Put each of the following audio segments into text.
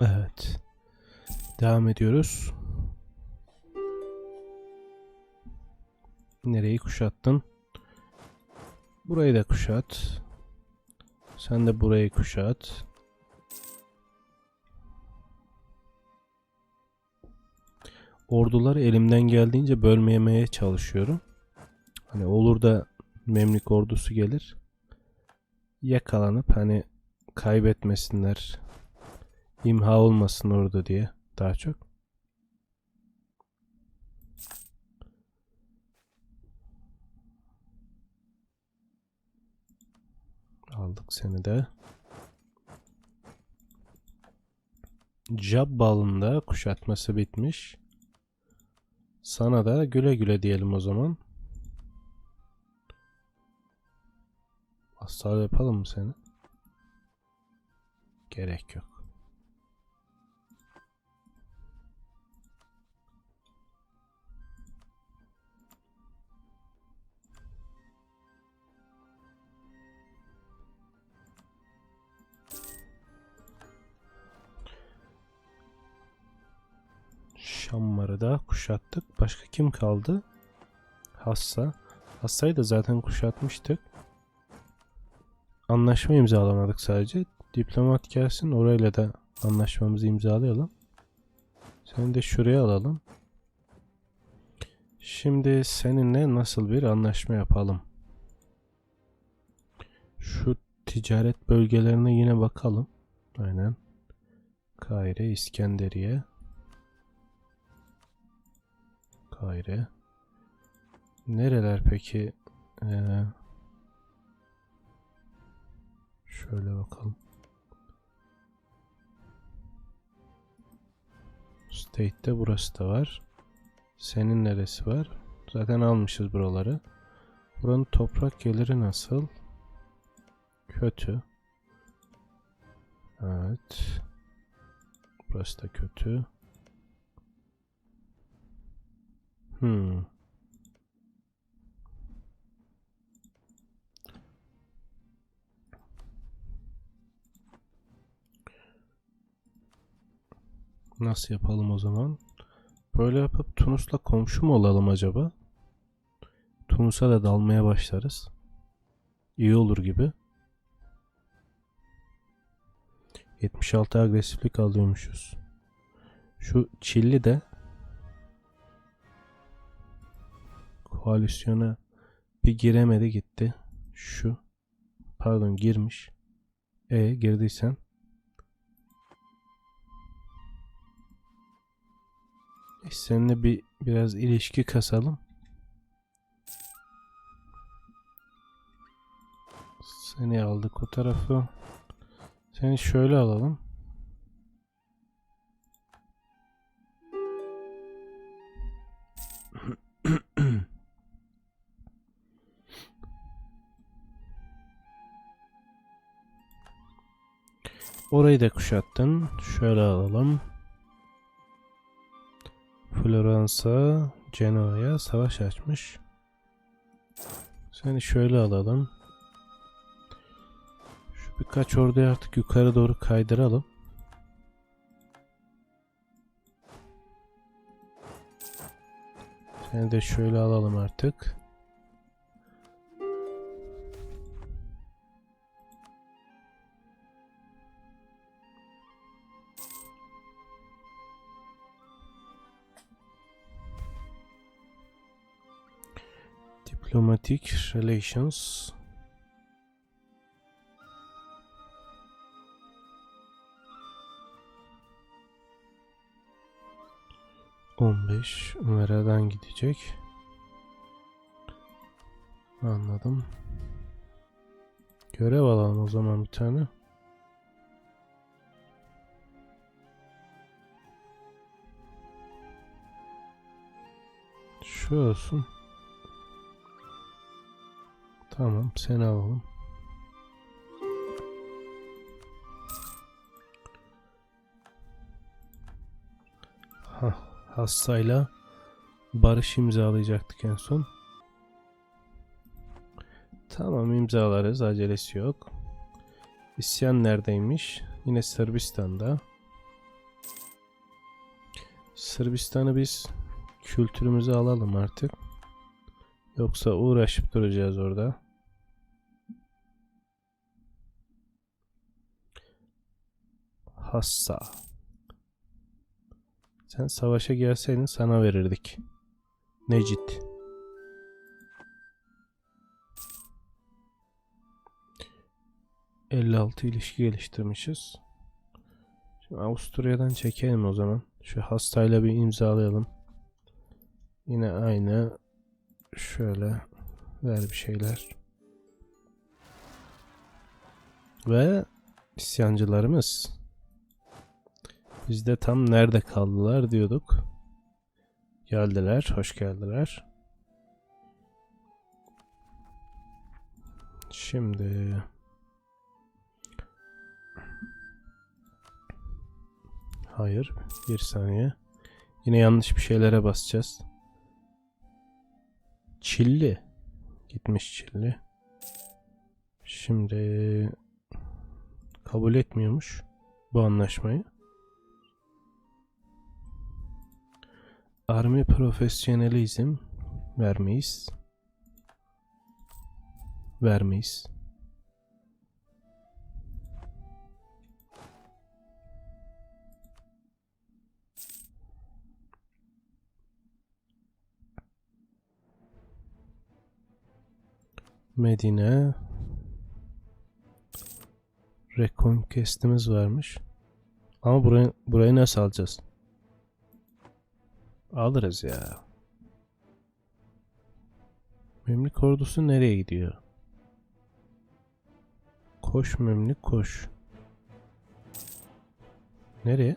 Evet. Devam ediyoruz. Nereyi kuşattın? Burayı da kuşat. Sen de burayı kuşat. Orduları elimden geldiğince bölmemeye çalışıyorum. Hani olur da Memlük ordusu gelir. Yakalanıp hani kaybetmesinler. İmha olmasın orada diye daha çok. Aldık seni de. Jabbal'ın da kuşatması bitmiş. Sana da güle güle diyelim o zaman. Hasta yapalım mı seni? Gerek yok. Şammar'ı da kuşattık. Başka kim kaldı? Hassa. Hassa'yı da zaten kuşatmıştık. Anlaşma imzalamadık sadece. Diplomat gelsin orayla da anlaşmamızı imzalayalım. Seni de şuraya alalım. Şimdi seninle nasıl bir anlaşma yapalım? Şu ticaret bölgelerine yine bakalım. Aynen. Kahire, İskenderiye. Kahire. Nereler peki? Ee, şöyle bakalım. State'te burası da var. Senin neresi var? Zaten almışız buraları. Buranın toprak geliri nasıl? Kötü. Evet. Burası da kötü. Hmm. Nasıl yapalım o zaman? Böyle yapıp Tunus'la komşu mu olalım acaba? Tunus'a da dalmaya başlarız. İyi olur gibi. 76 agresiflik alıyormuşuz. Şu Çilli de koalisyona bir giremedi gitti. Şu pardon girmiş. E girdiysen Seninle bir biraz ilişki kasalım. Seni aldık o tarafı. Seni şöyle alalım. Orayı da kuşattın. Şöyle alalım. Floransa Genoa'ya savaş açmış. Seni şöyle alalım. Şu birkaç orduyu artık yukarı doğru kaydıralım. Seni de şöyle alalım artık. Diplomatic relations. On beş Umera'dan gidecek. Anladım. Görev alalım o zaman bir tane. Şu olsun. Tamam seni alalım. Ha, hastayla barış imzalayacaktık en son. Tamam imzalarız acelesi yok. İsyan neredeymiş? Yine Sırbistan'da. Sırbistan'ı biz kültürümüze alalım artık. Yoksa uğraşıp duracağız orada. Hassa. Sen savaşa gelseydin sana verirdik. Necit. ...56 ilişki geliştirmişiz. Şimdi Avusturya'dan çekelim o zaman. Şu hastayla bir imzalayalım. Yine aynı. Şöyle ver bir şeyler. Ve isyancılarımız. Biz de tam nerede kaldılar diyorduk. Geldiler, hoş geldiler. Şimdi Hayır, bir saniye. Yine yanlış bir şeylere basacağız. Çilli. Gitmiş Çilli. Şimdi kabul etmiyormuş bu anlaşmayı. Army profesyonelizm vermeyiz. Vermeyiz. Medine Reconquest'imiz varmış. Ama burayı, burayı nasıl alacağız? Alırız ya. Memlük ordusu nereye gidiyor? Koş Memlük koş. Nereye?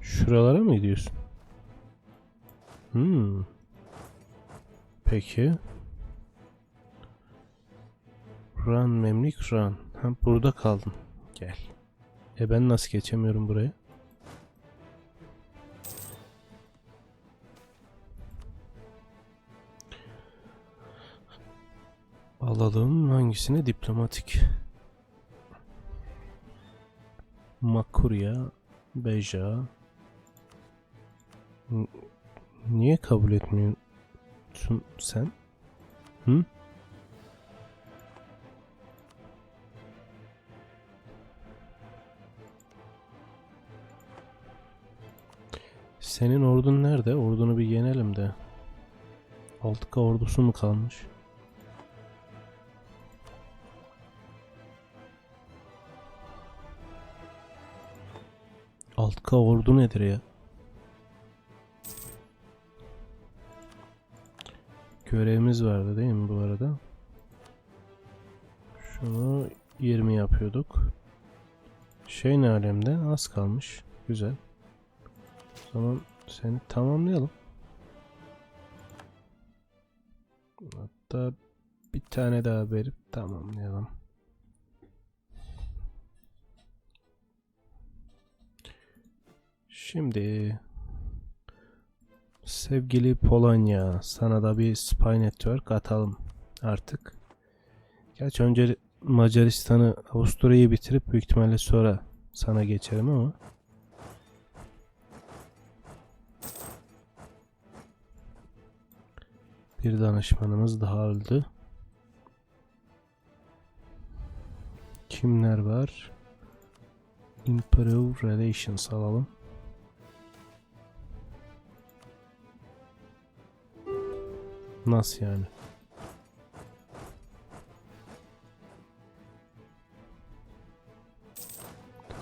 Şuralara mı gidiyorsun? Hmm. Peki. Run Memlük run. Ha burada kaldım. Gel. E ben nasıl geçemiyorum buraya? Alalım hangisine diplomatik. Makurya, Beja. Niye kabul etmiyorsun sen? Hı? Senin ordun nerede? Ordunu bir yenelim de. 6K ordusu mu kalmış? Alt K ordu nedir ya? Görevimiz vardı değil mi bu arada? Şunu 20 yapıyorduk. Şey ne alemde? Az kalmış. Güzel. O zaman seni tamamlayalım. Hatta bir tane daha verip tamamlayalım. Şimdi sevgili Polonya sana da bir Spy Network atalım artık. Gerçi önce Macaristan'ı Avusturya'yı bitirip büyük ihtimalle sonra sana geçerim ama bir danışmanımız daha öldü. Kimler var? Improve Relations alalım. Nasıl yani?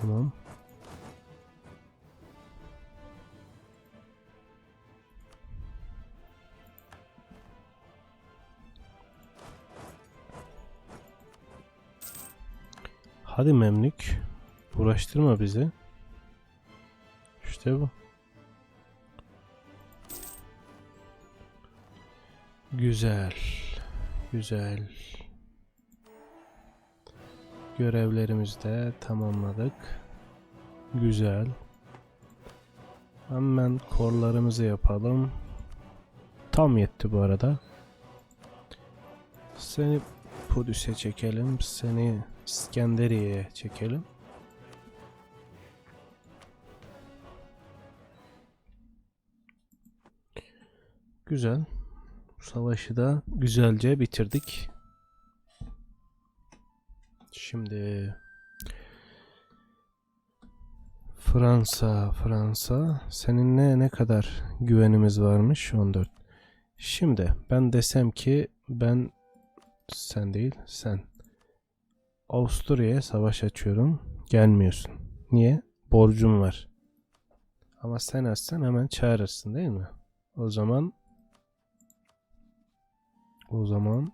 Tamam. Hadi Memlük. Uğraştırma bizi. İşte bu. Güzel. Güzel. Görevlerimizi de tamamladık. Güzel. Hemen korlarımızı yapalım. Tam yetti bu arada. Seni Podüs'e çekelim. Seni İskenderiye'ye çekelim. Güzel. Savaşı da güzelce bitirdik. Şimdi Fransa, Fransa. Seninle ne kadar güvenimiz varmış? 14. Şimdi ben desem ki ben sen değil, sen Avusturya'ya savaş açıyorum. Gelmiyorsun. Niye? Borcum var. Ama sen açsan hemen çağırırsın değil mi? O zaman o zaman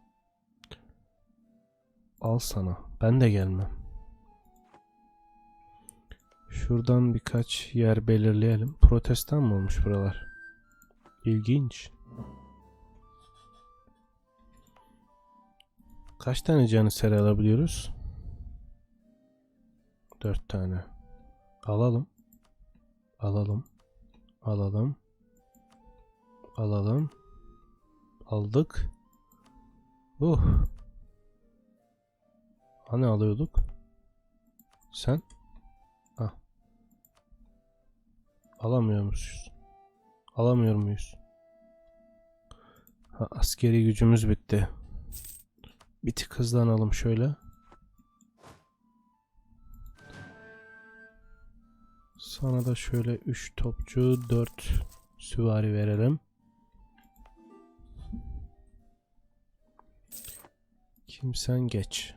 al sana. Ben de gelmem. Şuradan birkaç yer belirleyelim. Protestan mı olmuş buralar? İlginç. Kaç tane caniseri alabiliyoruz? Dört tane. Alalım. Alalım. Alalım. Alalım. Aldık. Uh. Hani alıyorduk? Sen? Ah. Alamıyor muyuz? Alamıyor muyuz? Ha, askeri gücümüz bitti. Bir tık hızlanalım şöyle. Sana da şöyle 3 topçu 4 süvari verelim. Kimsen geç.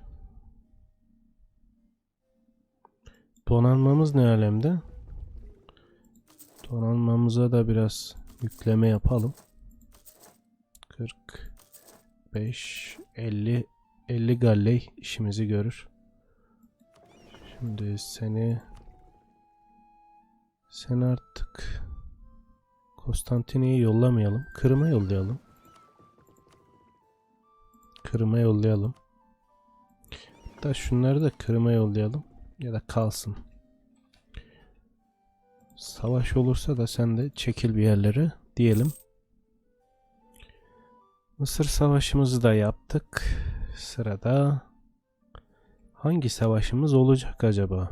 Donanmamız ne alemde? Donanmamıza da biraz yükleme yapalım. 45 50 50 galley işimizi görür. Şimdi seni sen artık Konstantini'yi yollamayalım. Kırım'a yollayalım. Kırım'a yollayalım. Hatta şunları da Kırım'a yollayalım. Ya da kalsın. Savaş olursa da sen de çekil bir yerlere diyelim. Mısır savaşımızı da yaptık. Sırada hangi savaşımız olacak acaba?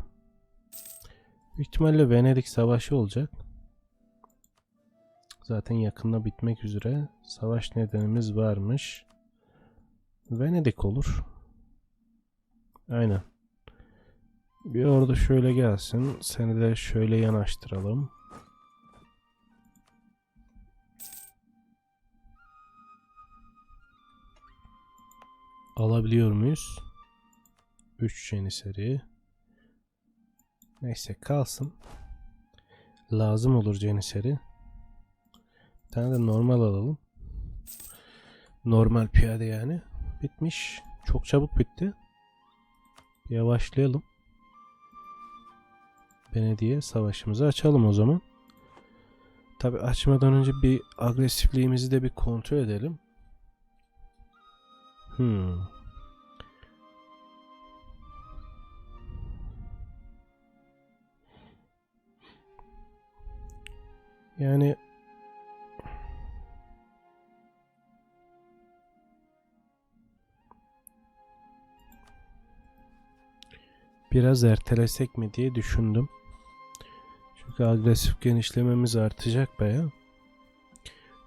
Büyük ihtimalle Venedik Savaşı olacak. Zaten yakında bitmek üzere. Savaş nedenimiz varmış. Venedik olur. Aynen. Bir ordu şöyle gelsin. Seni de şöyle yanaştıralım. Alabiliyor muyuz? 3 Jeniseri. Neyse kalsın. Lazım olur Jeniseri. Bir tane de normal alalım. Normal piyade yani. Bitmiş. Çok çabuk bitti. Yavaşlayalım. Venedik'e savaşımızı açalım o zaman. Tabi açmadan önce bir agresifliğimizi de bir kontrol edelim. Hmm. Yani biraz ertelesek mi diye düşündüm. Çünkü agresif genişlememiz artacak baya.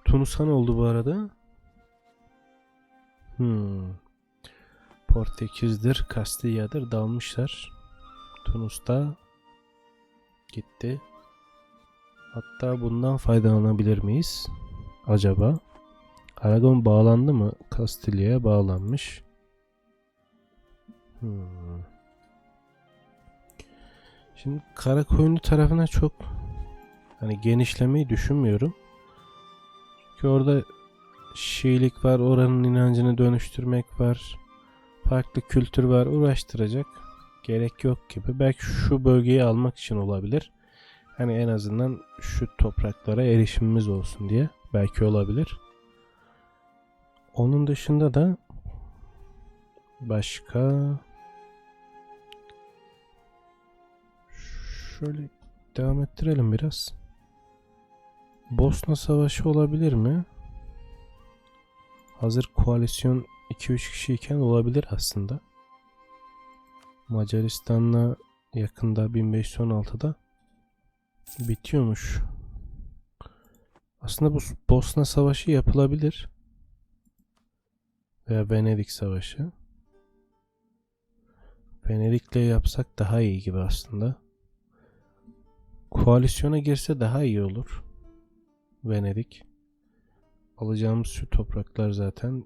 Tunusan oldu bu arada. Hmm. Portekiz'dir, Kastilya'dır dalmışlar. Tunus'ta gitti. Hatta bundan faydalanabilir miyiz? Acaba? Aragon bağlandı mı? Kastilya'ya bağlanmış. Hmm. Şimdi Karakoyunlu tarafına çok hani genişlemeyi düşünmüyorum. Çünkü orada Şiilik var, oranın inancını dönüştürmek var. Farklı kültür var, uğraştıracak. Gerek yok gibi. Belki şu bölgeyi almak için olabilir. Hani en azından şu topraklara erişimimiz olsun diye. Belki olabilir. Onun dışında da başka şöyle devam ettirelim biraz. Bosna Savaşı olabilir mi? Hazır koalisyon 2-3 kişiyken olabilir aslında. Macaristan'la yakında 1516'da bitiyormuş. Aslında bu Bosna Savaşı yapılabilir. Veya Venedik Savaşı. Venedik'le yapsak daha iyi gibi aslında. Koalisyona girse daha iyi olur. Venedik. Alacağımız şu topraklar zaten.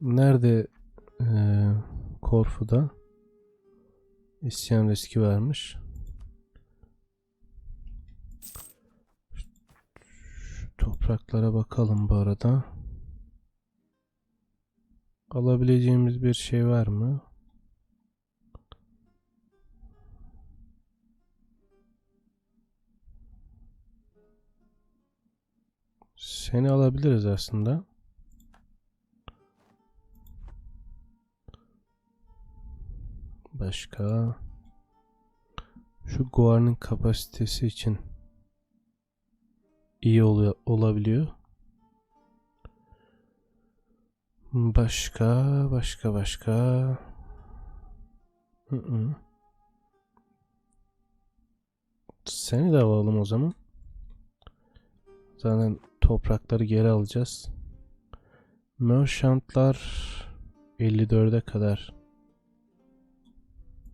Nerede eee Korfu'da isyan riski varmış. Şu topraklara bakalım bu arada. Alabileceğimiz bir şey var mı? Seni alabiliriz aslında. Başka şu Guar'ın kapasitesi için iyi oluyor, olabiliyor. Başka, başka, başka. Hı -hı. Seni de alalım o zaman. Zaten toprakları geri alacağız. Merchantlar 54'e kadar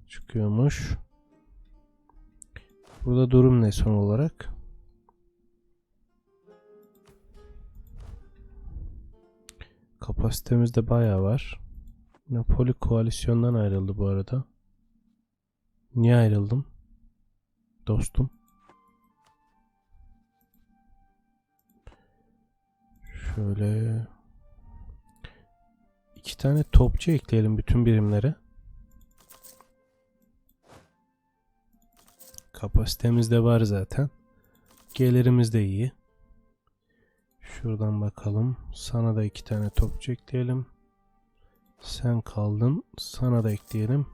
çıkıyormuş. Burada durum ne son olarak? Kapasitemiz de bayağı var. Napoli koalisyondan ayrıldı bu arada. Niye ayrıldım? Dostum. Şöyle iki tane topçu ekleyelim bütün birimlere. Kapasitemiz de var zaten. Gelirimiz de iyi. Şuradan bakalım. Sana da iki tane topçu ekleyelim. Sen kaldın. Sana da ekleyelim.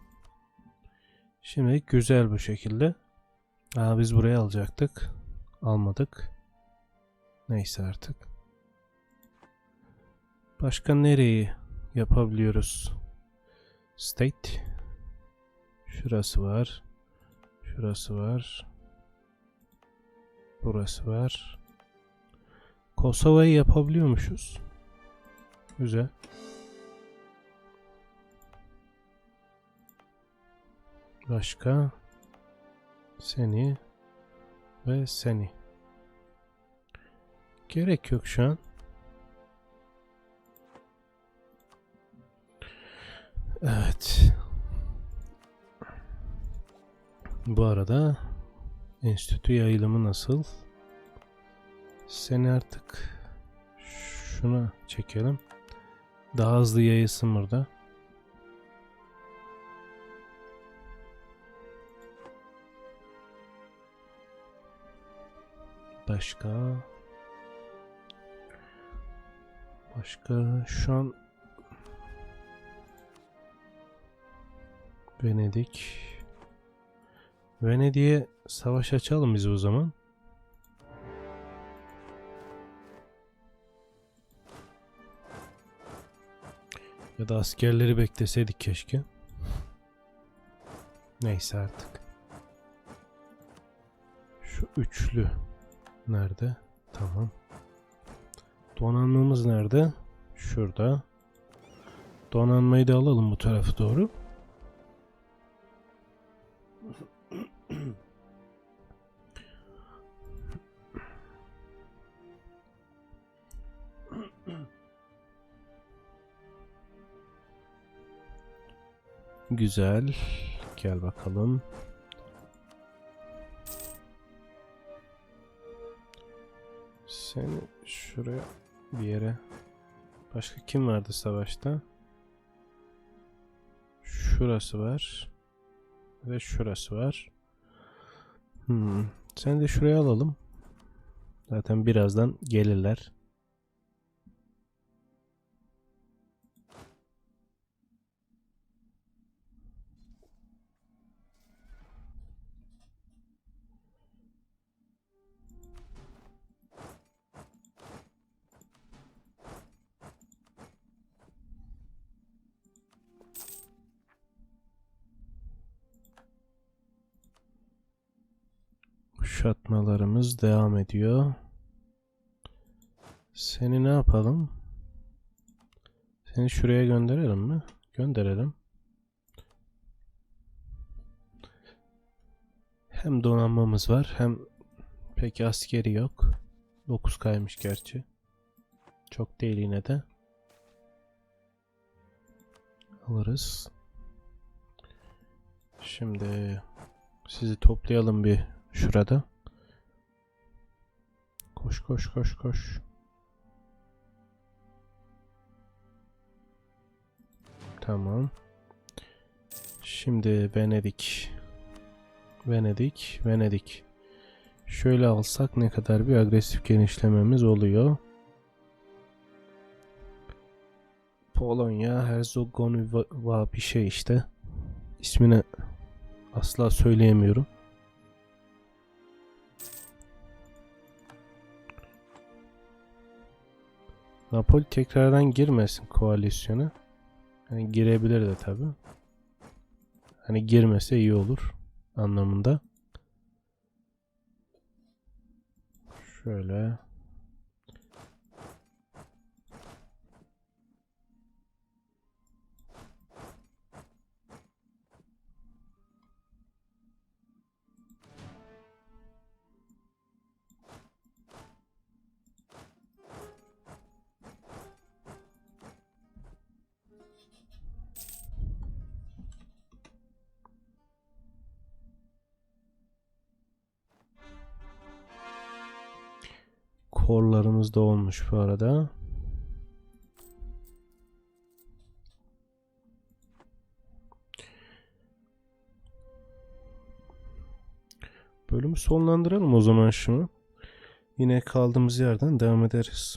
Şimdi güzel bu şekilde. Aa, biz buraya alacaktık. Almadık. Neyse artık. Başka nereyi yapabiliyoruz? State. Şurası var. Şurası var. Burası var. Kosova'yı yapabiliyormuşuz. Güzel. Başka seni ve seni. Gerek yok şu an. Evet. Bu arada enstitü yayılımı nasıl? Seni artık şuna çekelim. Daha hızlı yayılsın burada. Başka Başka şu an Venedik Venedik'e savaş açalım biz o zaman. Ya da askerleri bekleseydik keşke. Neyse artık. Şu üçlü nerede? Tamam. Donanmamız nerede? Şurada. Donanmayı da alalım bu tarafa doğru. Güzel. Gel bakalım. Seni şuraya bir yere. Başka kim vardı savaşta? Şurası var. Ve şurası var. Hmm. Sen de şuraya alalım. Zaten birazdan gelirler. Kuşatmalarımız devam ediyor. Seni ne yapalım? Seni şuraya gönderelim mi? Gönderelim. Hem donanmamız var hem pek askeri yok. 9 kaymış gerçi. Çok değil yine de. Alırız. Şimdi sizi toplayalım bir şurada. Koş koş koş koş. Tamam. Şimdi Venedik. Venedik, Venedik. Şöyle alsak ne kadar bir agresif genişlememiz oluyor. Polonya, Herzegovina bir şey işte. İsmini asla söyleyemiyorum. Napoli tekrardan girmesin koalisyona. Yani girebilir de tabi. Hani girmese iyi olur anlamında. Şöyle. Korlarımız da olmuş bu arada. Bölümü sonlandıralım o zaman şunu. Yine kaldığımız yerden devam ederiz.